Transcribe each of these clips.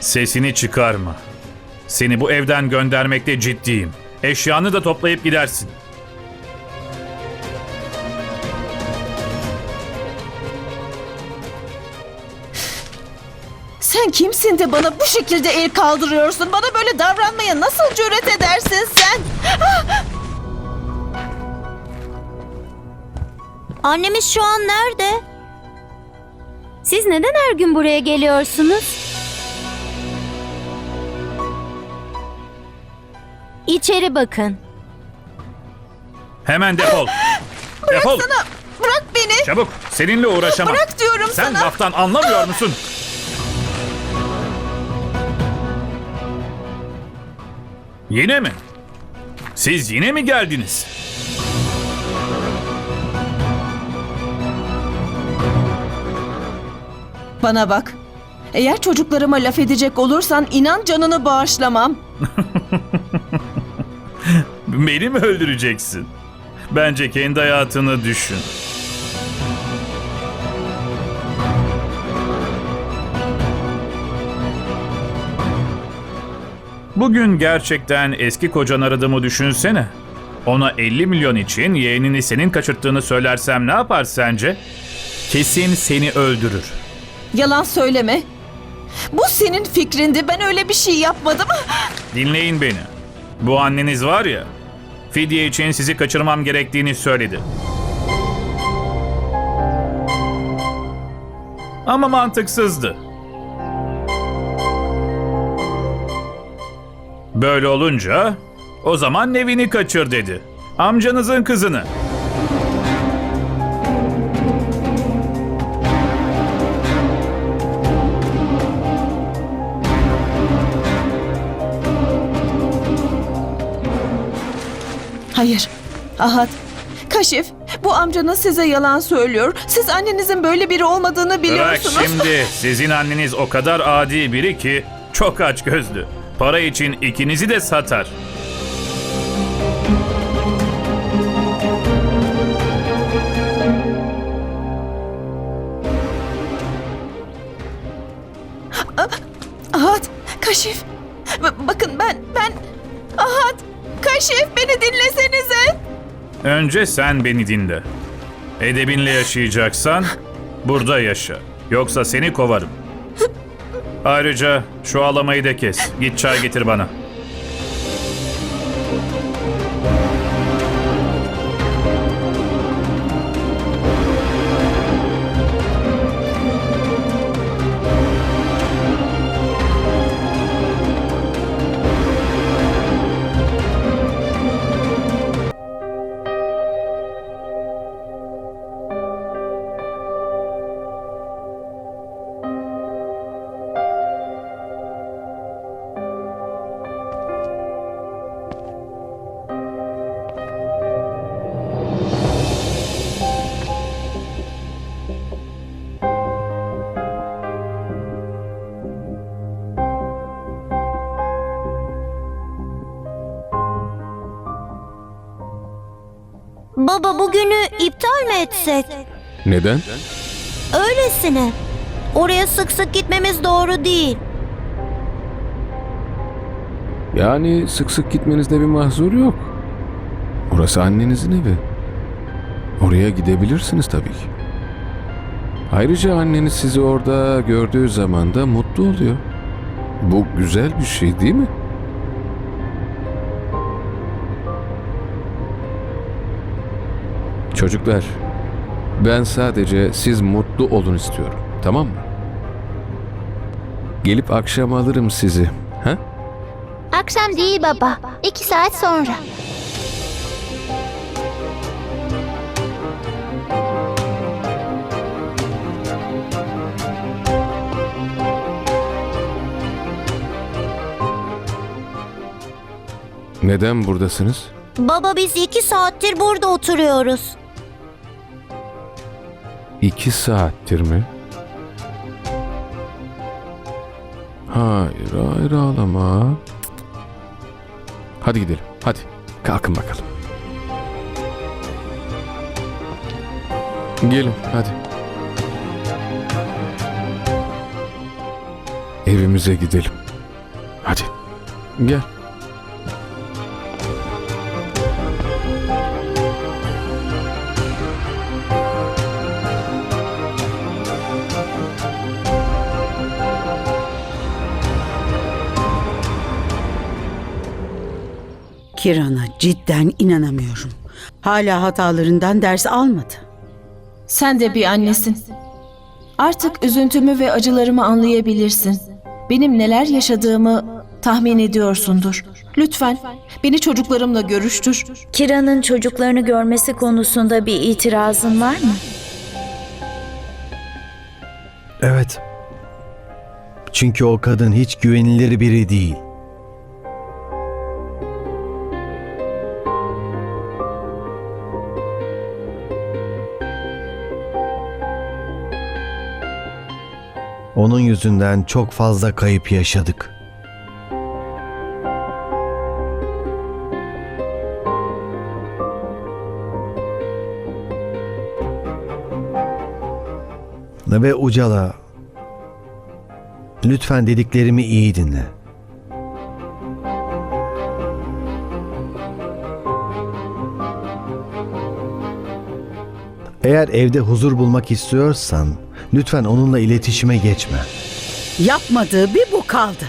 Sesini çıkarma. Seni bu evden göndermekte ciddiyim. Eşyanı da toplayıp gidersin. Sen kimsin de bana bu şekilde el kaldırıyorsun? Bana böyle davranmaya nasıl cüret edersin sen? Annemiz şu an nerede? Siz neden her gün buraya geliyorsunuz? İçeri bakın. Hemen defol. defol. Sana bırak beni. Çabuk. Seninle uğraşamam. Bırak diyorum Sen sana. laftan anlamıyor musun? Yine mi? Siz yine mi geldiniz? Bana bak. Eğer çocuklarıma laf edecek olursan inan canını bağışlamam. Beni mi öldüreceksin? Bence kendi hayatını düşün. Bugün gerçekten eski kocan aradığımı düşünsene. Ona 50 milyon için yeğenini senin kaçırttığını söylersem ne yapar sence? Kesin seni öldürür. Yalan söyleme. Bu senin fikrindi. Ben öyle bir şey yapmadım. Dinleyin beni. Bu anneniz var ya, fidye için sizi kaçırmam gerektiğini söyledi. Ama mantıksızdı. Böyle olunca o zaman Nevin'i kaçır dedi. Amcanızın kızını. Hayır. Ahat. Kaşif. Bu amcanız size yalan söylüyor. Siz annenizin böyle biri olmadığını Bırak biliyorsunuz. şimdi. Sizin anneniz o kadar adi biri ki çok aç gözlü. Para için ikinizi de satar. Önce sen beni dinle. Edebinle yaşayacaksan burada yaşa. Yoksa seni kovarım. Ayrıca şu ağlamayı da kes. Git çay getir bana. Baba bugünü iptal mi etsek? Neden? Öylesine. Oraya sık sık gitmemiz doğru değil. Yani sık sık gitmenizde bir mahzur yok. Orası annenizin evi. Oraya gidebilirsiniz tabii ki. Ayrıca anneniz sizi orada gördüğü zaman da mutlu oluyor. Bu güzel bir şey değil mi? Çocuklar, ben sadece siz mutlu olun istiyorum. Tamam mı? Gelip akşam alırım sizi. Ha? Akşam değil baba. İki saat sonra. Neden buradasınız? Baba biz iki saattir burada oturuyoruz. İki saattir mi? Hayır, hayır ağlama. Hadi gidelim, hadi. Kalkın bakalım. Gelin, hadi. Evimize gidelim. Hadi. Gel. Kiran'a cidden inanamıyorum. Hala hatalarından ders almadı. Sen de bir annesin. Artık üzüntümü ve acılarımı anlayabilirsin. Benim neler yaşadığımı tahmin ediyorsundur. Lütfen beni çocuklarımla görüştür. Kira'nın çocuklarını görmesi konusunda bir itirazın var mı? Evet. Çünkü o kadın hiç güvenilir biri değil. Onun yüzünden çok fazla kayıp yaşadık. Ve Ucala, lütfen dediklerimi iyi dinle. Eğer evde huzur bulmak istiyorsan lütfen onunla iletişime geçme. Yapmadığı bir bu kaldı.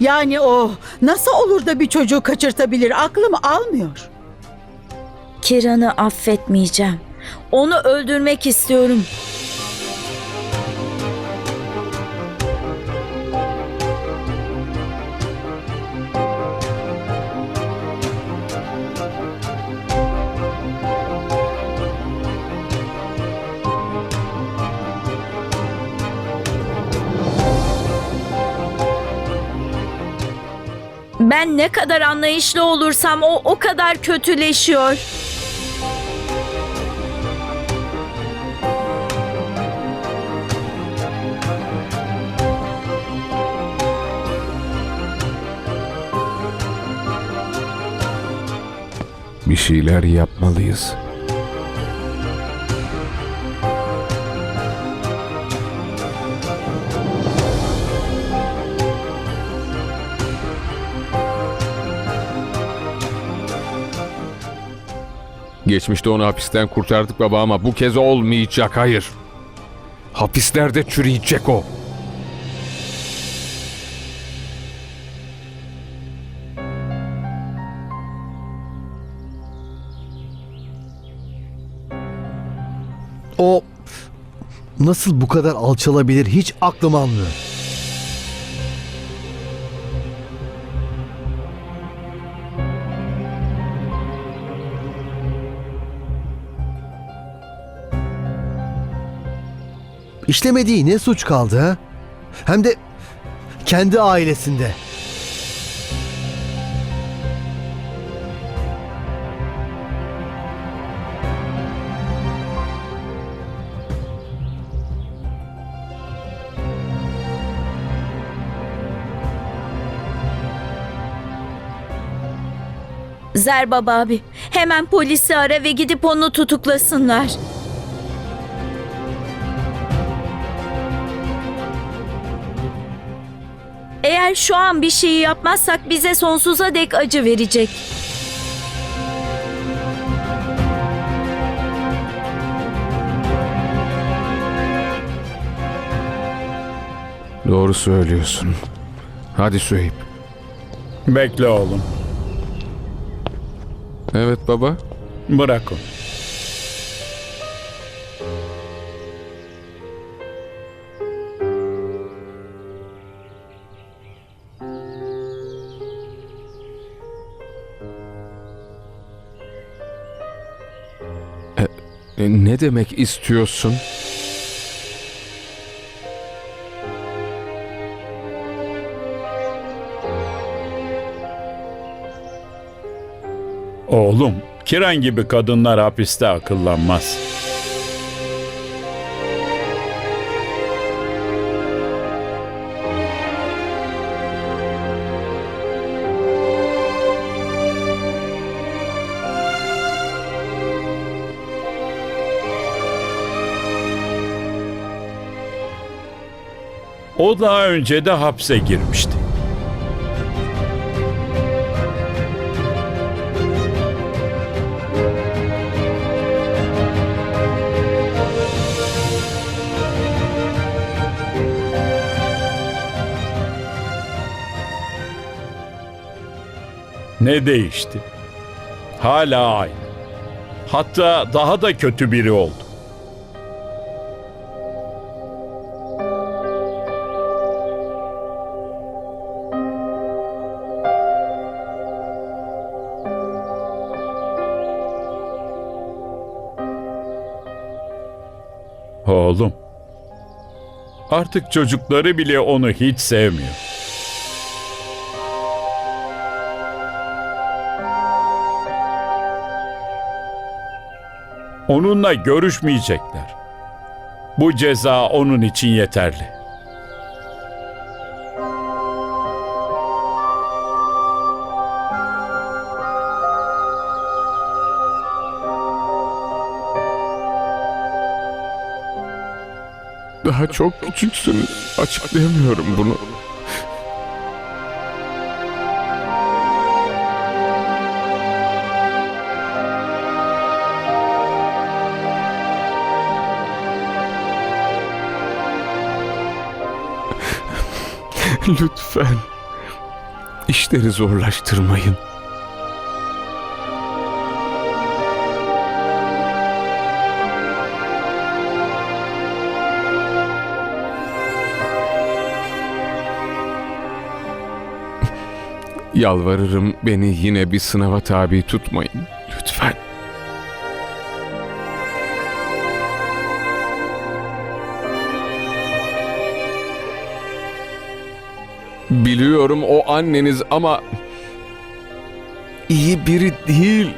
Yani o nasıl olur da bir çocuğu kaçırtabilir aklım almıyor. Kiran'ı affetmeyeceğim. Onu öldürmek istiyorum. Ben ne kadar anlayışlı olursam o o kadar kötüleşiyor. Bir şeyler yapmalıyız. Geçmişte onu hapisten kurtardık baba ama bu kez olmayacak hayır. Hapislerde çürüyecek o. O nasıl bu kadar alçalabilir hiç aklım almıyor. İşlemediği ne suç kaldı? Hem de kendi ailesinde. Zerbaba abi hemen polisi ara ve gidip onu tutuklasınlar. Eğer şu an bir şeyi yapmazsak bize sonsuza dek acı verecek. Doğru söylüyorsun. Hadi Süheyb. Bekle oğlum. Evet baba. Bırak onu. E, ne demek istiyorsun? Oğlum, Kiran gibi kadınlar hapiste akıllanmaz. O daha önce de hapse girmişti. Ne değişti? Hala aynı. Hatta daha da kötü biri oldu. Oğlum. Artık çocukları bile onu hiç sevmiyor. Onunla görüşmeyecekler. Bu ceza onun için yeterli. Daha çok küçüksünüz. Açıklayamıyorum bunu. Lütfen. İşleri zorlaştırmayın. Yalvarırım beni yine bir sınava tabi tutmayın. Lütfen. Biliyorum o anneniz ama iyi biri değil.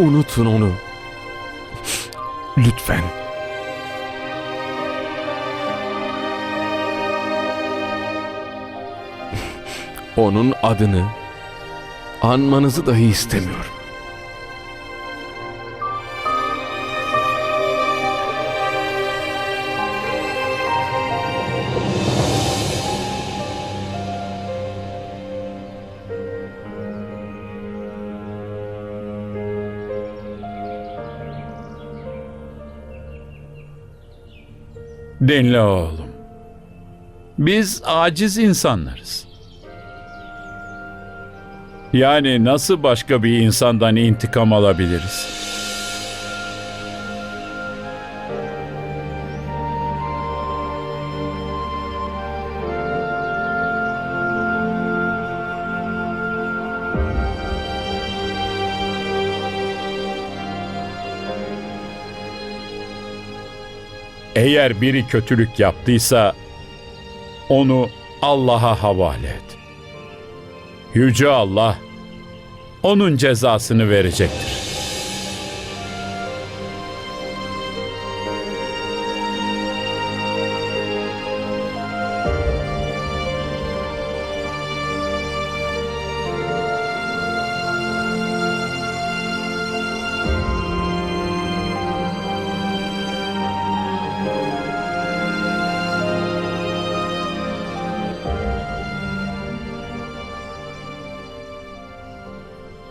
Unutun onu. Lütfen. Onun adını anmanızı dahi istemiyorum. Dinle oğlum. Biz aciz insanlarız. Yani nasıl başka bir insandan intikam alabiliriz? Eğer biri kötülük yaptıysa onu Allah'a havale et. Yüce Allah onun cezasını verecektir.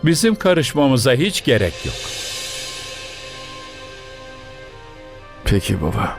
Bizim karışmamıza hiç gerek yok. Peki baba.